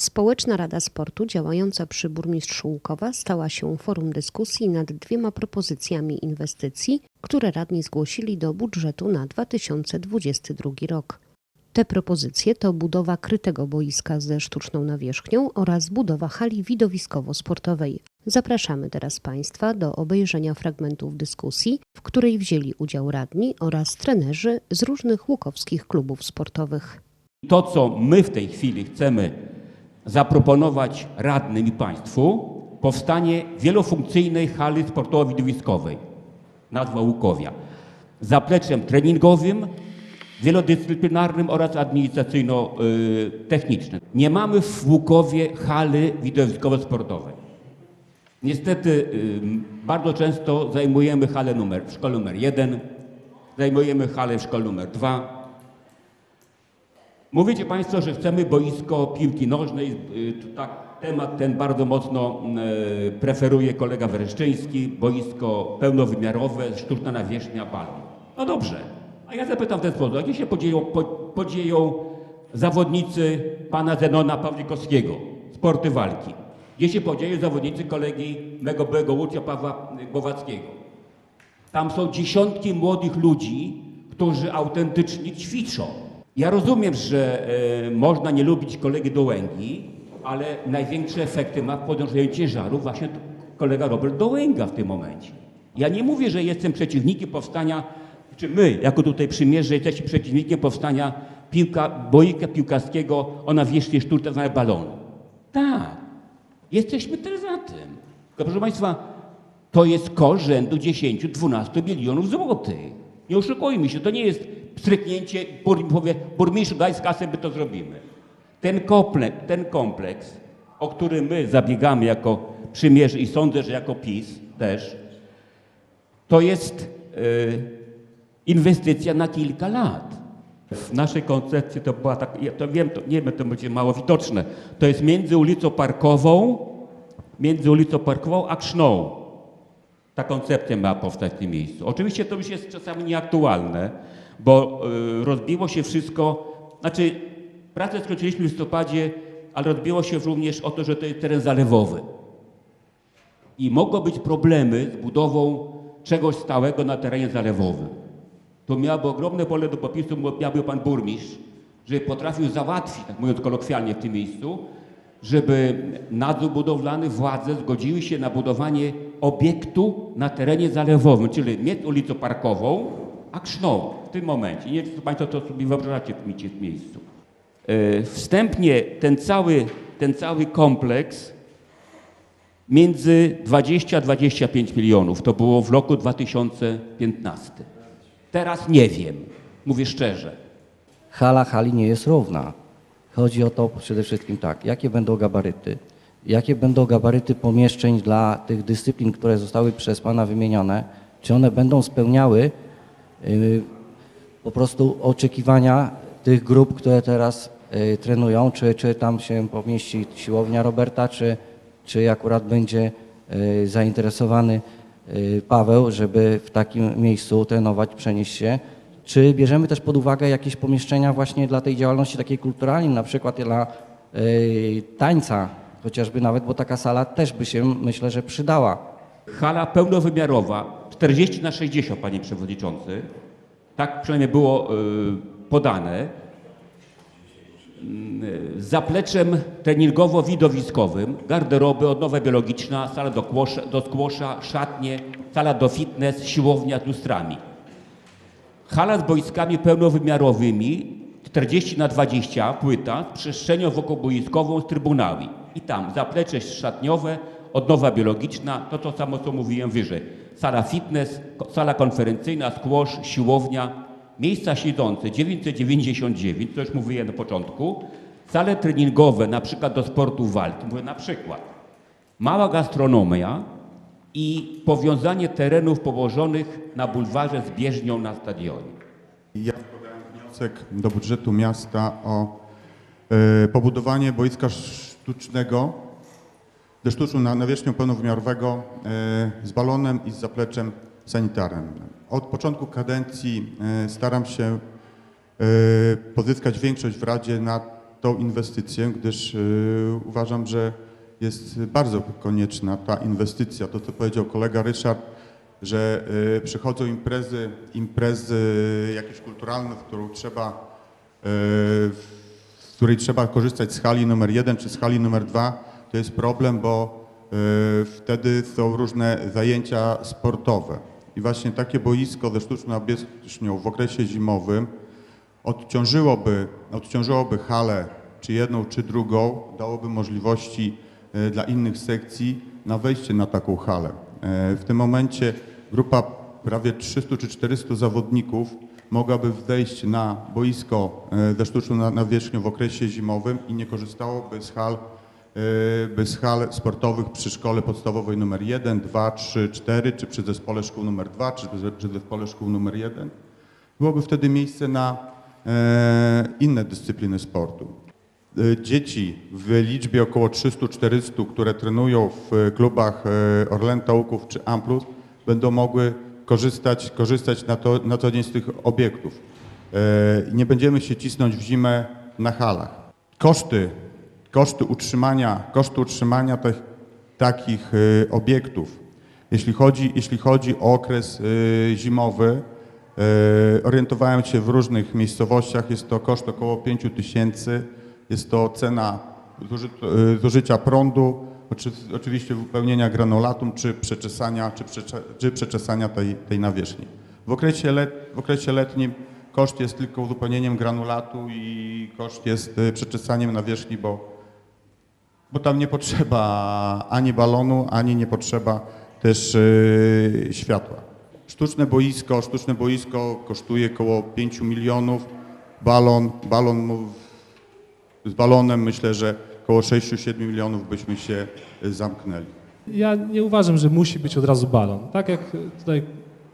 Społeczna Rada Sportu działająca przy burmistrzu Łukowa stała się forum dyskusji nad dwiema propozycjami inwestycji, które radni zgłosili do budżetu na 2022 rok. Te propozycje to budowa krytego boiska ze sztuczną nawierzchnią oraz budowa hali widowiskowo-sportowej. Zapraszamy teraz Państwa do obejrzenia fragmentów dyskusji, w której wzięli udział radni oraz trenerzy z różnych łukowskich klubów sportowych. To, co my w tej chwili chcemy zaproponować radnym i państwu, powstanie wielofunkcyjnej hali sportowo-widowiskowej, nazwa Łukowia, zapleczem treningowym, wielodyscyplinarnym oraz administracyjno-technicznym. Nie mamy w Łukowie hali widowiskowo-sportowej. Niestety bardzo często zajmujemy halę numer, w szkole numer 1, zajmujemy halę w szkole numer 2, Mówicie Państwo, że chcemy boisko piłki nożnej. y, Tak, temat ten bardzo mocno y, preferuje kolega Wereszczyński. Boisko pełnowymiarowe, sztuczna nawierzchnia balon. No dobrze. A ja zapytam w ten sposób, a gdzie się podzieją, po, podzieją zawodnicy pana Zenona Pawlikowskiego, sporty walki? Gdzie się podzieją zawodnicy kolegi mego byłego ucznia Pawła Głowackiego? Tam są dziesiątki młodych ludzi, którzy autentycznie ćwiczą. Ja rozumiem, że e, można nie lubić kolegi Dołęgi, ale największe efekty ma w podnoszeniu ciężaru właśnie kolega Robert Dołęga w tym momencie. Ja nie mówię, że jestem przeciwnikiem powstania, czy my, jako tutaj przymierze, jesteśmy przeciwnikiem powstania piłka, boika piłkarskiego o nawierzchni sztucznej balonu. Tak, jesteśmy też za tym. Tylko proszę Państwa, to jest koszt rzędu 10-12 milionów złotych. Nie oszukujmy się, to nie jest stryknięcie, bur, powie, burmistrzu daj z kasy, my to zrobimy. Ten kompleks, ten kompleks, o który my zabiegamy jako przymierze i sądzę, że jako PiS też, to jest y, inwestycja na kilka lat. W naszej koncepcji to była tak, ja to wiem, to, nie wiem, to będzie mało widoczne, to jest między ulicą Parkową, między ulicą Parkową a Krzną. Ta koncepcja miała powstać w tym miejscu. Oczywiście to już jest czasami nieaktualne, bo y, rozbiło się wszystko, znaczy pracę skończyliśmy w listopadzie, ale rozbiło się również o to, że to jest teren zalewowy. I mogą być problemy z budową czegoś stałego na terenie zalewowym. To miałoby ogromne pole do popisu, miałby pan burmistrz, żeby potrafił załatwić, tak mówiąc kolokwialnie w tym miejscu, żeby nadzór budowlany, władze zgodziły się na budowanie obiektu na terenie zalewowym, czyli między ulicą Parkową a Krzną w tym momencie. Nie wiem, czy Państwo to sobie wyobrażacie w tym- w miejscu. E, Wstępnie ten cały, ten cały kompleks między 20 a 25 milionów. To było w roku 2015. Teraz nie wiem, mówię szczerze. hala hali nie jest równa. Chodzi o to przede wszystkim tak, jakie będą gabaryty, jakie będą gabaryty pomieszczeń dla tych dyscyplin, które zostały przez Pana wymienione, czy one będą spełniały po prostu oczekiwania tych grup, które teraz y, trenują, czy, czy tam się pomieści siłownia Roberta, czy, czy akurat będzie y, zainteresowany y, Paweł, żeby w takim miejscu trenować, przenieść się. Czy bierzemy też pod uwagę jakieś pomieszczenia właśnie dla tej działalności takiej kulturalnej, na przykład dla y, tańca, chociażby nawet, bo taka sala też by się, myślę, że przydała. Hala pełnowymiarowa, 40 na 60, panie przewodniczący. Tak przynajmniej było y, podane. Y, zapleczem treningowo-widowiskowym, garderoby, odnowa biologiczna, sala do, kłosza, do skłosza, szatnie, sala do fitness, siłownia z lustrami. Hala z boiskami pełnowymiarowymi, 40 na 20 płyta, z przestrzenią wokoboiskową z trybunami. I tam zaplecze szatniowe, odnowa biologiczna, to to samo co mówiłem wyżej. Sala fitness, sala konferencyjna, squash, siłownia, miejsca siedzące 999, to już mówiłem na początku, sale treningowe, na przykład do sportu walki, mówię na przykład, mała gastronomia i powiązanie terenów położonych na bulwarze z bieżnią na stadionie. Ja składałem wniosek do budżetu miasta o e, pobudowanie boiska sztucznego, ze sztuczną na nawierzchnią pełnowymiarowego e, z balonem i z zapleczem sanitarnym. Od początku kadencji e, staram się e, pozyskać większość w Radzie na tą inwestycję, gdyż uważam, że jest bardzo konieczna ta inwestycja. To, co powiedział kolega Ryszard, że przychodzą imprezy, imprezy jakieś kulturalne, w którą trzeba, w której trzeba korzystać z hali numer jeden czy z hali numer dwa, to jest problem, bo y, wtedy są różne zajęcia sportowe. I właśnie takie boisko ze sztuczną nawierzchnią w okresie zimowym odciążyłoby, odciążyłoby halę, czy jedną, czy drugą, dałoby możliwości e, dla innych sekcji na wejście na taką halę. E, W tym momencie grupa prawie 300 czy 400 zawodników mogłaby wejść na boisko ze sztuczną na- nawierzchnią w okresie zimowym i nie korzystałoby z hal, e, by z hal sportowych przy szkole podstawowej numer 1, 2, 3, 4, czy przy zespole szkół numer 2, czy przy- zespole szkół numer 1. Byłoby wtedy miejsce na e, inne dyscypliny sportu. E, Dzieci w liczbie około 300-400, które trenują w klubach e, Orlęta Łuków czy Amplus, będą mogły korzystać, korzystać na, to, na co dzień z tych obiektów. E, Nie będziemy się cisnąć w zimę na halach. Koszty, koszty utrzymania, koszty utrzymania tych, takich e, obiektów, jeśli chodzi, jeśli chodzi o okres e, zimowy, E, Orientowałem się w różnych miejscowościach, jest to koszt około 5 tysięcy, jest to cena zuży- zużycia prądu, oczy- oczywiście wypełnienia granulatum czy przeczesania, czy przecze, czy przeczesania tej, tej nawierzchni. W okresie, let, w okresie letnim koszt jest tylko uzupełnieniem granulatu i koszt jest przeczesaniem nawierzchni, bo bo tam nie potrzeba ani balonu, ani nie potrzeba też yy, światła. Sztuczne boisko, sztuczne boisko kosztuje około 5 milionów. Balon, balon z balonem myślę, że około 6-7 milionów byśmy się y, zamknęli. Ja nie uważam, że musi być od razu balon. Tak jak tutaj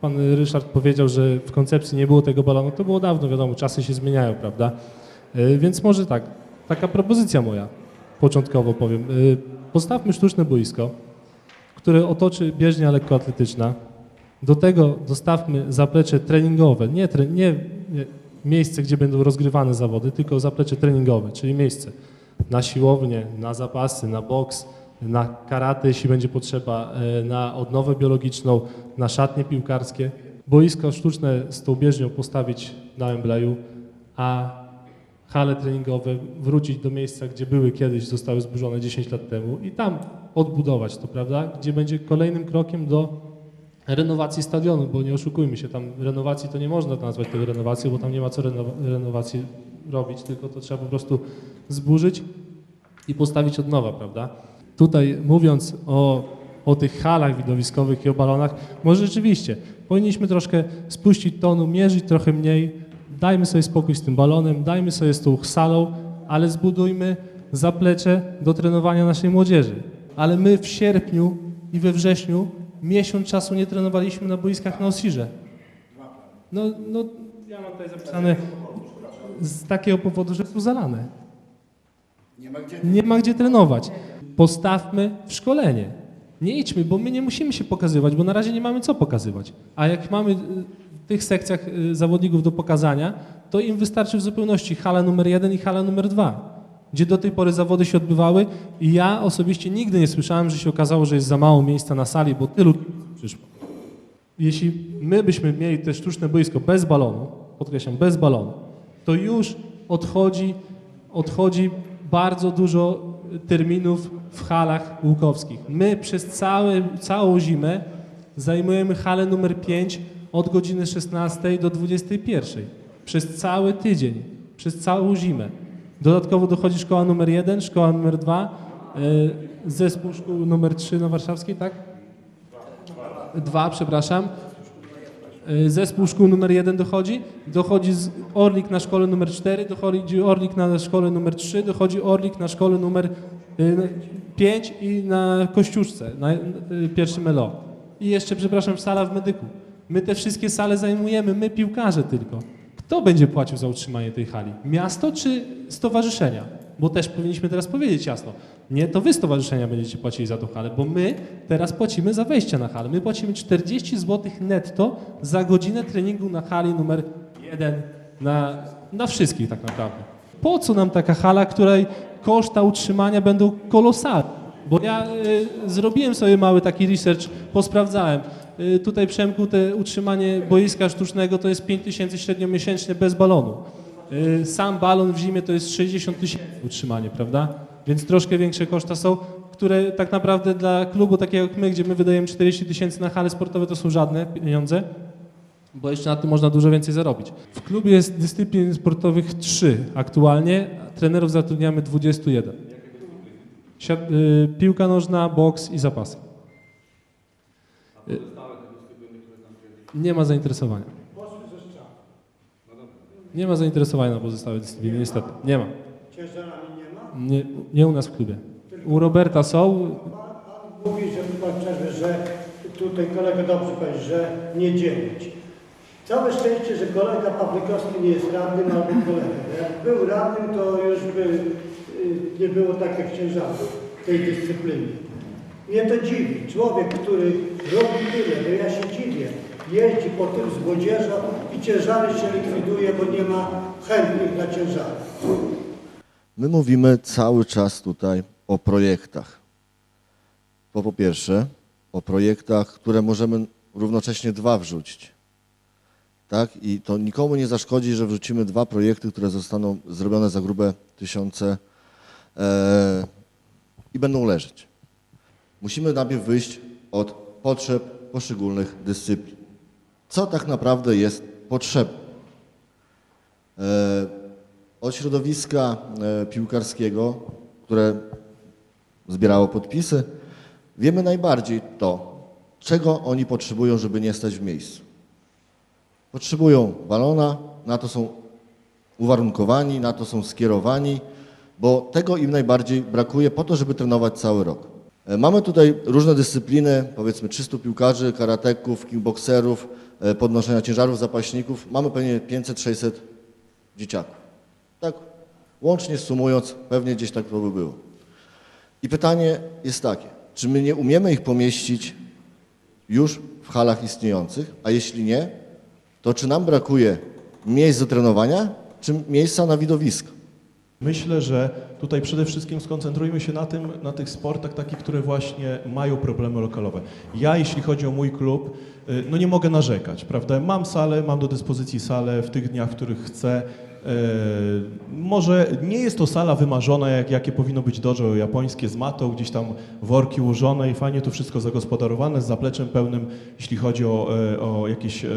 pan Ryszard powiedział, że w koncepcji nie było tego balonu, to było dawno, wiadomo, czasy się zmieniają, prawda? Y, Więc może tak, taka propozycja moja, początkowo powiem. Y, Postawmy sztuczne boisko, które otoczy bieżnia lekkoatletyczna. Do tego dostawmy zaplecze treningowe, nie, tre, nie, miejsce, gdzie będą rozgrywane zawody, tylko zaplecze treningowe, czyli miejsce na siłownię, na zapasy, na boks, na karate, jeśli będzie potrzeba, e, na odnowę biologiczną, na szatnie piłkarskie. Boisko sztuczne z tą bieżnią postawić na Embleju, a hale treningowe wrócić do miejsca, gdzie były kiedyś, zostały zburzone 10 lat temu i tam odbudować to, prawda? Gdzie będzie kolejnym krokiem do renowacji stadionu, bo nie oszukujmy się, tam renowacji to nie można nazwać tego renowacją, bo tam nie ma co renowa- renowacji robić, tylko to trzeba po prostu zburzyć i postawić od nowa, prawda? Tutaj mówiąc o, o tych halach widowiskowych i o balonach, może rzeczywiście powinniśmy troszkę spuścić tonu, mierzyć trochę mniej, dajmy sobie spokój z tym balonem, dajmy sobie z tą salą, ale zbudujmy zaplecze do trenowania naszej młodzieży. Ale my w sierpniu i we wrześniu miesiąc czasu nie trenowaliśmy na boiskach na Osirze. No, no ja mam tutaj zapisane z takiego powodu, że są zalane. Nie ma gdzie trenować. Postawmy w szkolenie. Nie idźmy, bo my nie musimy się pokazywać, bo na razie nie mamy co pokazywać. A jak mamy y, tych sekcjach y, zawodników do pokazania, to im wystarczy w zupełności hala numer jeden i hala numer dwa, gdzie do tej pory zawody się odbywały i ja osobiście nigdy nie słyszałem, że się okazało, że jest za mało miejsca na sali, bo tylu przyszło. Jeśli my byśmy mieli te sztuczne boisko bez balonu, podkreślam, bez balonu, to już odchodzi, odchodzi bardzo dużo terminów w halach łukowskich. My przez całe, całą zimę zajmujemy halę numer 5 od godziny 16 do 21. Przez cały tydzień, przez całą zimę. Dodatkowo dochodzi szkoła numer 1, szkoła numer 2, y, zespół szkół numer 3 na Warszawskiej, tak? Dwa, przepraszam. Y, Zespół szkół numer jeden dochodzi, dochodzi Orlik na szkole numer 4, dochodzi Orlik na szkole numer 3, dochodzi Orlik na szkole numer 5 i na Kościuszce, na y, pierwszym LO. I jeszcze, przepraszam, sala w medyku. My te wszystkie sale zajmujemy, my piłkarze tylko. Kto będzie płacił za utrzymanie tej hali? Miasto czy stowarzyszenia? Bo też powinniśmy teraz powiedzieć jasno. Nie, to wy stowarzyszenia będziecie płacili za tą halę, bo my teraz płacimy za wejście na halę. My płacimy 40 zł netto za godzinę treningu na hali numer 1, na, na wszystkich tak naprawdę. Po co nam taka hala, której koszta utrzymania będą kolosalne? Bo ja y, zrobiłem sobie mały taki research, posprawdzałem. Y, tutaj Przemku, te utrzymanie boiska sztucznego to jest 5 tysięcy średnio miesięcznie bez balonu. Y, sam balon w zimie to jest 60 tysięcy utrzymanie, prawda? Więc troszkę większe koszta są, które tak naprawdę dla klubu takiego jak my, gdzie my wydajemy 40 tysięcy na hale sportowe, to są żadne pieniądze bo jeszcze na tym można dużo więcej zarobić. W klubie jest dyscyplin sportowych trzy aktualnie, a trenerów zatrudniamy 21. Siat, y, piłka nożna, boks i zapasy. Y, nie ma zainteresowania. Nie ma zainteresowania na pozostałe dyscypliny, niestety. Nie ma. Nie, nie u nas w klubie. U Roberta są, Mówi, że pan że tutaj kolega dobrze powiedział, że nie dzielić. Całe szczęście, że kolega Pawlikowski nie jest radnym albo kolega. Jak był radnym, to już by y, nie było takich ciężarów w tej dyscyplinie. Mnie to dziwi. Człowiek, który robi tyle, to ja się dziwię. Jeździ po tym z młodzieżą i ciężary się likwiduje, bo nie ma chętnych na ciężary. My mówimy cały czas tutaj o projektach. Bo po pierwsze, o projektach, które możemy równocześnie dwa wrzucić. Tak? I to nikomu nie zaszkodzi, że wrzucimy dwa projekty, które zostaną zrobione za grube tysiące e, i będą leżeć. Musimy najpierw wyjść od potrzeb poszczególnych dyscyplin. Co tak naprawdę jest potrzebne? E, od środowiska e, piłkarskiego, które zbierało podpisy, wiemy najbardziej to, czego oni potrzebują, żeby nie stać w miejscu. Potrzebują balona, na to są uwarunkowani, na to są skierowani, bo tego im najbardziej brakuje po to, żeby trenować cały rok. E, Mamy tutaj różne dyscypliny, powiedzmy 300 piłkarzy, karateków, kickbokserów, e, podnoszenia ciężarów, zapaśników. Mamy pewnie 500-600 dzieciaków. Tak, łącznie sumując, pewnie gdzieś tak to by było. I pytanie jest takie, czy my nie umiemy ich pomieścić już w halach istniejących, a jeśli nie, to czy nam brakuje miejsc do trenowania, czy miejsca na widowisko? Myślę, że tutaj przede wszystkim skoncentrujmy się na tym, na tych sportach takich, które właśnie mają problemy lokalowe. Ja, jeśli chodzi o mój klub, y, no nie mogę narzekać, prawda? Mam salę, mam do dyspozycji salę w tych dniach, w których chcę. Y, Może nie jest to sala wymarzona, jak, jakie powinno być dojo japońskie z matą, gdzieś tam worki ułożone i fajnie to wszystko zagospodarowane, z zapleczem pełnym, jeśli chodzi o, y, o jakieś y,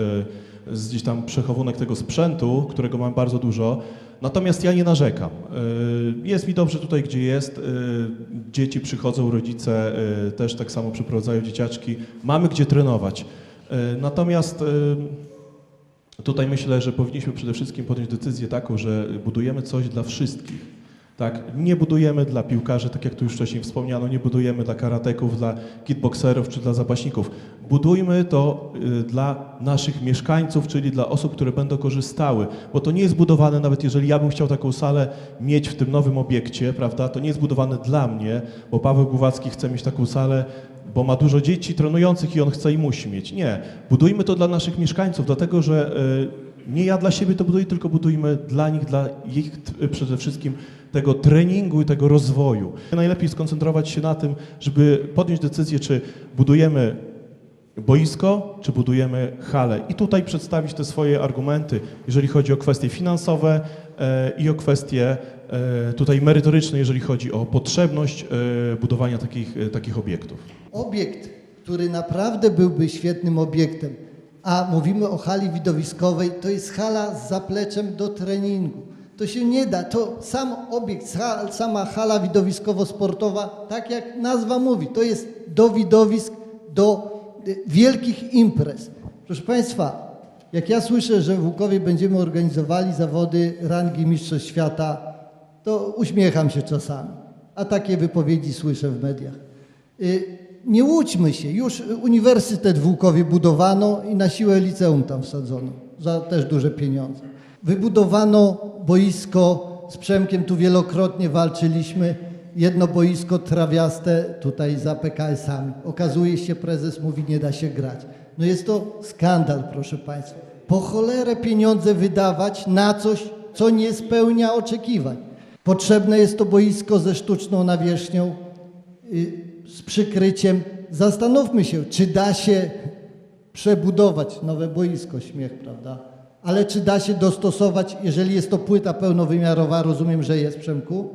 z gdzieś tam przechowunek tego sprzętu, którego mam bardzo dużo. Natomiast ja nie narzekam. Y, Jest mi dobrze tutaj, gdzie jest. Y, Dzieci przychodzą, rodzice y, też tak samo przyprowadzają dzieciaczki. Mamy gdzie trenować. Natomiast tutaj myślę, że powinniśmy przede wszystkim podjąć decyzję taką, że budujemy coś dla wszystkich. Tak, nie budujemy dla piłkarzy, tak jak tu już wcześniej wspomniano, nie budujemy dla karateków, dla kickbokserów czy dla zapaśników. Budujmy to y, dla naszych mieszkańców, czyli dla osób, które będą korzystały, bo to nie jest budowane, nawet jeżeli ja bym chciał taką salę mieć w tym nowym obiekcie, prawda, to nie jest budowane dla mnie, bo Paweł Głowacki chce mieć taką salę, bo ma dużo dzieci trenujących i on chce i musi mieć. Nie, budujmy to dla naszych mieszkańców, dlatego że y, nie ja dla siebie to buduję, tylko budujmy dla nich, dla ich przede wszystkim tego treningu i tego rozwoju. Najlepiej skoncentrować się na tym, żeby podjąć decyzję, czy budujemy boisko, czy budujemy halę. I tutaj przedstawić te swoje argumenty, jeżeli chodzi o kwestie finansowe e, i o kwestie e, tutaj merytoryczne, jeżeli chodzi o potrzebność e, budowania takich, takich obiektów. Obiekt, który naprawdę byłby świetnym obiektem, a mówimy o hali widowiskowej, to jest hala z zapleczem do treningu. To się nie da, to sam obiekt, sa- sama hala widowiskowo-sportowa, tak jak nazwa mówi, to jest do widowisk, do y, wielkich imprez. Proszę Państwa, jak ja słyszę, że w Łukowie będziemy organizowali zawody rangi Mistrzostw Świata, to uśmiecham się czasami, a takie wypowiedzi słyszę w mediach. Y, Nie łudźmy się, już Uniwersytet w Łukowie budowano i na siłę liceum tam wsadzono za też duże pieniądze. Wybudowano boisko, z Przemkiem tu wielokrotnie walczyliśmy, jedno boisko trawiaste tutaj za PKS-ami. Okazuje się, prezes mówi, nie da się grać. No jest to skandal, proszę Państwa. Po cholerę pieniądze wydawać na coś, co nie spełnia oczekiwań. Potrzebne jest to boisko ze sztuczną nawierzchnią, y, z przykryciem. Zastanówmy się, czy da się przebudować nowe boisko, śmiech, prawda? Ale czy da się dostosować, jeżeli jest to płyta pełnowymiarowa, rozumiem, że jest, Przemku?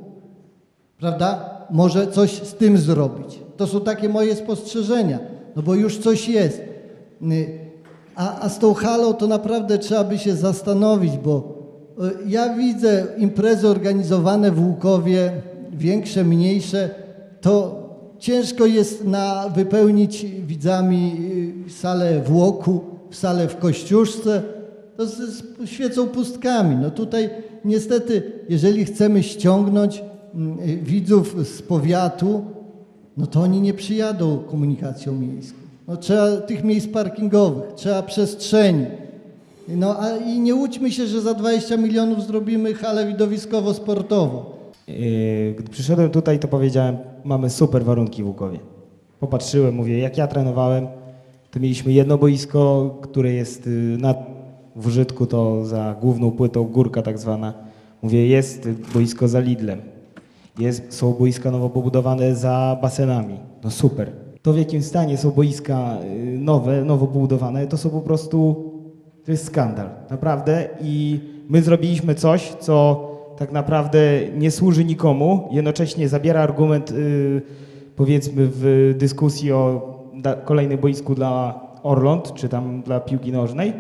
Prawda? Może coś z tym zrobić. To są takie moje spostrzeżenia, no bo już coś jest. Y, A, a z tą halą to naprawdę trzeba by się zastanowić, bo y, ja widzę imprezy organizowane w Łukowie, większe, mniejsze, to ciężko jest na wypełnić widzami y, salę w Łoku, salę w Kościuszce, to z, z, świecą pustkami. No tutaj niestety, jeżeli chcemy ściągnąć mm, y, widzów z powiatu, no to oni nie przyjadą komunikacją miejską. No trzeba tych miejsc parkingowych, trzeba przestrzeni. No a i nie łudźmy się, że za 20 milionów zrobimy halę widowiskowo-sportową. Yy, Gdy przyszedłem tutaj, to powiedziałem, mamy super warunki w Łukowie. Popatrzyłem, mówię, jak ja trenowałem, to mieliśmy jedno boisko, które jest yy, na, w użytku, to za główną płytą, górka tak zwana. Mówię, jest boisko za Lidlem. Jest, są boiska nowo pobudowane za basenami. No super. To w jakim stanie są boiska yy, nowe, nowo pobudowane, to są po prostu, to jest skandal. Naprawdę. I my zrobiliśmy coś, co tak naprawdę nie służy nikomu, jednocześnie zabiera argument, yy, powiedzmy, w dyskusji o kolejnym boisku dla Orląt, czy tam dla piłki nożnej,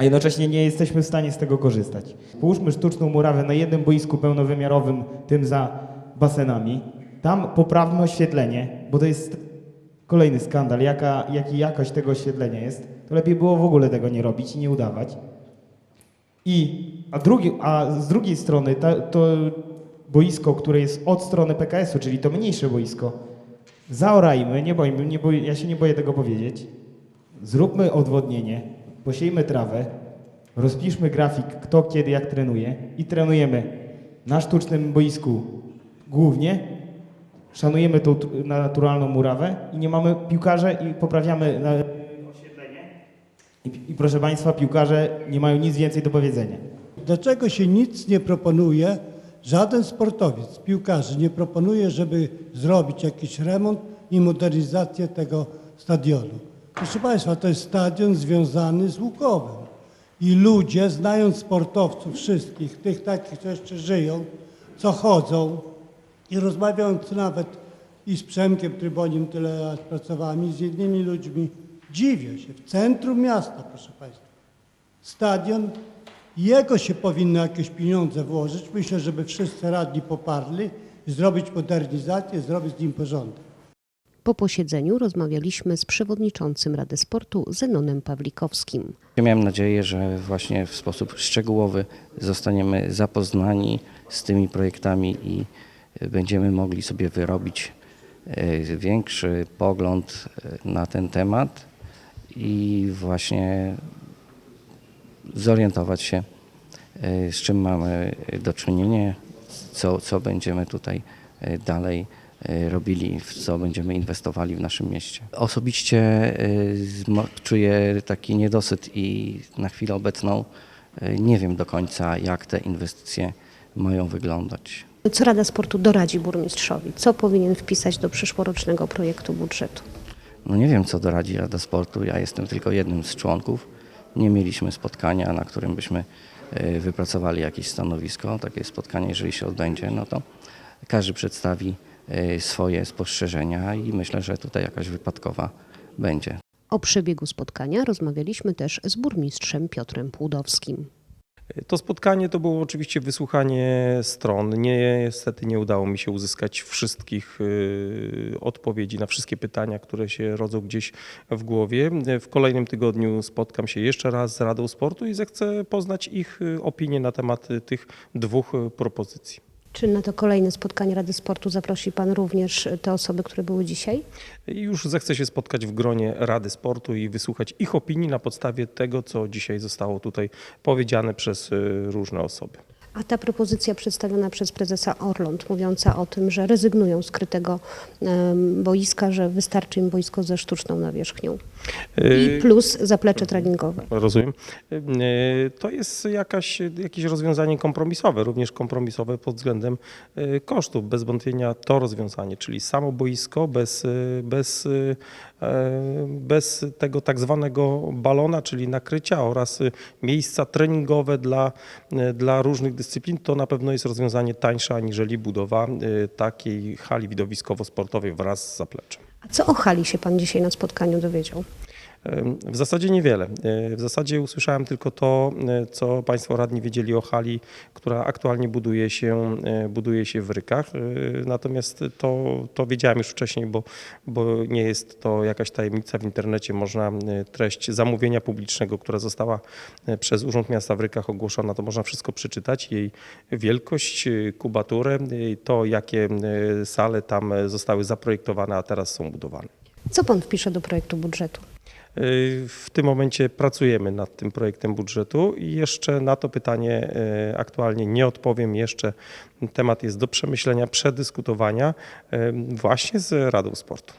a jednocześnie nie jesteśmy w stanie z tego korzystać. Połóżmy sztuczną murawę na jednym boisku pełnowymiarowym, tym za basenami. Tam poprawmy oświetlenie, bo to jest kolejny skandal, jaka, jaki jakość tego oświetlenia jest. To lepiej było w ogóle tego nie robić i nie udawać. I, a, drugi, a z drugiej strony ta, to boisko, które jest od strony PKS-u, czyli to mniejsze boisko, zaorajmy, nie bojmy, nie boj, ja się nie boję tego powiedzieć, zróbmy odwodnienie, posiejmy trawę, rozpiszmy grafik, kto kiedy jak trenuje i trenujemy na sztucznym boisku głównie, szanujemy tą naturalną murawę i nie mamy piłkarze i poprawiamy oświetlenie. I, I proszę Państwa, piłkarze nie mają nic więcej do powiedzenia. Dlaczego się nic nie proponuje, żaden sportowiec, piłkarzy nie proponuje, żeby zrobić jakiś remont i modernizację tego stadionu? Proszę Państwa, to jest stadion związany z Łukowem. I ludzie, znając sportowców wszystkich, tych takich, co jeszcze żyją, co chodzą i rozmawiając nawet i z Przemkiem Trybonim tyle lat pracowałem, i z innymi ludźmi, dziwię się. W centrum miasta, proszę Państwa stadion, jego się powinno jakieś pieniądze włożyć. Myślę, żeby wszyscy radni poparli, zrobić modernizację, zrobić z nim porządek. Po posiedzeniu rozmawialiśmy z przewodniczącym Rady Sportu Zenonem Pawlikowskim. Miałem nadzieję, że właśnie w sposób szczegółowy zostaniemy zapoznani z tymi projektami i będziemy mogli sobie wyrobić e, większy pogląd e, na ten temat i właśnie zorientować się, e, z czym mamy do czynienia, co, co będziemy tutaj e, dalej e, robili, w co będziemy inwestowali w naszym mieście. Osobiście e, czuję taki niedosyt i na chwilę obecną e, nie wiem do końca, jak te inwestycje mają wyglądać. Co Rada Sportu doradzi burmistrzowi? Co powinien wpisać do przyszłorocznego projektu budżetu? No nie wiem, co doradzi Rada Sportu. Ja jestem tylko jednym z członków. Nie mieliśmy spotkania, na którym byśmy e, wypracowali jakieś stanowisko. Takie spotkanie, jeżeli się odbędzie, no to każdy przedstawi e, swoje spostrzeżenia i myślę, że tutaj jakaś wypadkowa będzie. O przebiegu spotkania rozmawialiśmy też z burmistrzem Piotrem Płudowskim. To spotkanie to było oczywiście wysłuchanie stron. Nie, niestety nie udało mi się uzyskać wszystkich y, odpowiedzi na wszystkie pytania, które się rodzą gdzieś w głowie. W kolejnym tygodniu spotkam się jeszcze raz z Radą Sportu i zechcę poznać ich y, opinię na temat y, tych dwóch y, propozycji. Czy na to kolejne spotkanie Rady Sportu zaprosi Pan również te osoby, które były dzisiaj? Już zechcę się spotkać w gronie Rady Sportu i wysłuchać ich opinii na podstawie tego, co dzisiaj zostało tutaj powiedziane przez y, różne osoby. A ta propozycja przedstawiona przez prezesa Orląt, mówiąca o tym, że rezygnują z krytego boiska, że wystarczy im boisko ze sztuczną nawierzchnią i Y, plus zaplecze treningowe. Rozumiem. Y, To jest jakaś, jakieś rozwiązanie kompromisowe, również kompromisowe pod względem y, kosztów. Bez wątpienia to rozwiązanie, czyli samo boisko bez, bez, e, bez tego tak zwanego balona, czyli nakrycia oraz miejsca treningowe dla, dla różnych dyscyplin, to na pewno jest rozwiązanie tańsze aniżeli budowa takiej hali widowiskowo-sportowej wraz z zapleczem. A co o hali się pan dzisiaj na spotkaniu dowiedział? W zasadzie niewiele. W zasadzie usłyszałem tylko to, co Państwo radni wiedzieli o hali, która aktualnie buduje się, buduje się w Rykach. Natomiast to, to wiedziałem już wcześniej, bo, bo nie jest to jakaś tajemnica. W internecie można treść zamówienia publicznego, która została przez Urząd Miasta w Rykach ogłoszona, to można wszystko przeczytać. Jej wielkość, kubaturę, to jakie sale tam zostały zaprojektowane, a teraz są budowane. Co pan wpisze do projektu budżetu? W tym momencie pracujemy nad tym projektem budżetu i jeszcze na to pytanie e, aktualnie nie odpowiem. Jeszcze temat jest do przemyślenia, przedyskutowania e, właśnie z Radą Sportu.